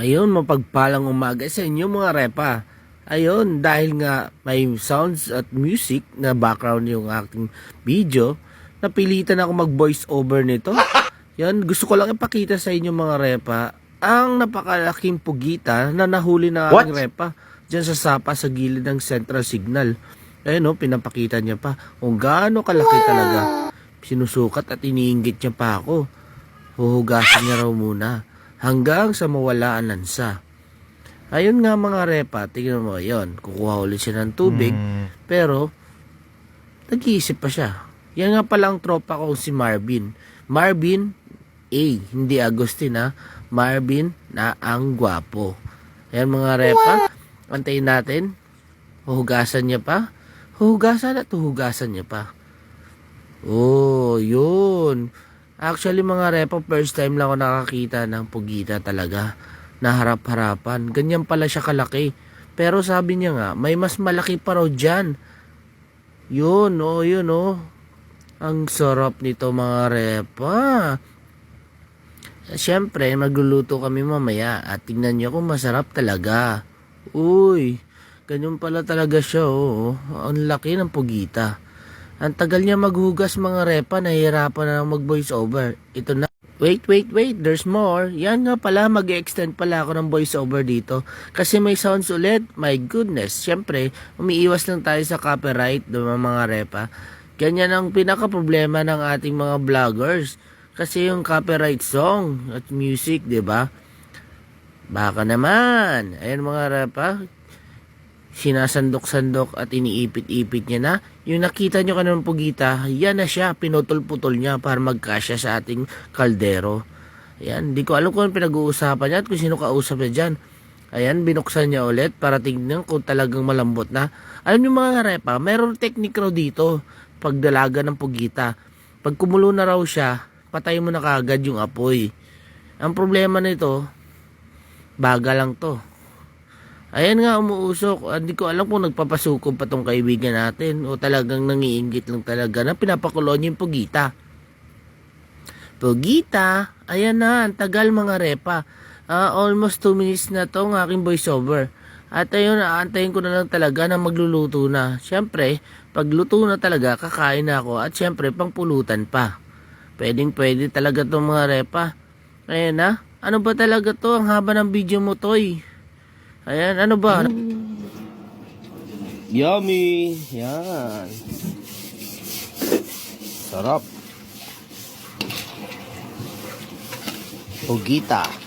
Ayun, mapagpalang umaga sa inyo mga repa. Ayun, dahil nga may sounds at music na background yung aking video, napilitan ako mag-voice over nito. Yan, gusto ko lang ipakita sa inyo mga repa ang napakalaking pugita na nahuli ng aking repa dyan sa sapa sa gilid ng central signal. Ayun no, pinapakita niya pa kung gaano kalaki talaga. Sinusukat at iniinggit niya pa ako. Huhugasan niya raw muna hanggang sa mawala ang lansa. Ayun nga mga repa, tingnan mo, yon kukuha ulit siya ng tubig, pero nag-iisip pa siya. Yan nga pala ang tropa ko si Marvin. Marvin A, hindi Agustin ha. Marvin na ang gwapo. Ayan mga repa, antayin natin. Huhugasan niya pa. Huhugasan at huhugasan niya pa. Oh, yun. Actually mga repa, first time lang ako nakakita ng pugita talaga. Na harap-harapan. Ganyan pala siya kalaki. Pero sabi niya nga, may mas malaki pa raw dyan. Yun, oh, yun, oh. Ang sarap nito mga repa. Siyempre, magluluto kami mamaya at tingnan niyo kung masarap talaga. Uy, ganyan pala talaga siya, oh. Ang laki ng pugita. Ang tagal niya maghugas mga repa, nahihirapan na lang mag-voice over. Ito na. Wait, wait, wait, there's more. Yan nga pala, mag extend pala ako ng voice over dito. Kasi may sounds ulit. My goodness. Siyempre, umiiwas lang tayo sa copyright, diba mga repa. Ganyan ang pinaka-problema ng ating mga vloggers. Kasi yung copyright song at music, di ba? Baka naman. Ayan mga repa, sinasandok-sandok at iniipit-ipit niya na. Yung nakita nyo kanang pugita, yan na siya, pinutol-putol niya para magkasya sa ating kaldero. Ayan, di ko alam kung pinag-uusapan niya at kung sino kausap niya dyan. Ayan, binuksan niya ulit para tingnan kung talagang malambot na. Alam niyo mga repa, meron technique raw dito pagdalaga ng pugita. Pag kumulo na raw siya, patay mo na kagad yung apoy. Ang problema nito, baga lang to. Ayan nga, umuusok. Hindi ko alam kung nagpapasuko pa tong kaibigan natin o talagang nangiinggit lang talaga na pinapakulo yung pugita. Pugita, ayan na, ang tagal mga repa. Ah, almost 2 minutes na to ang aking voiceover. At ayun, aantayin ko na lang talaga na magluluto na. Siyempre, pagluto na talaga, kakain na ako. At siyempre, pangpulutan pa. Pwedeng pwede talaga to mga repa. Ayan na. Ano ba talaga to? Ang haba ng video mo, Toy. Ayan, ano ba? Yummy! Yan. Sarap. Pugita.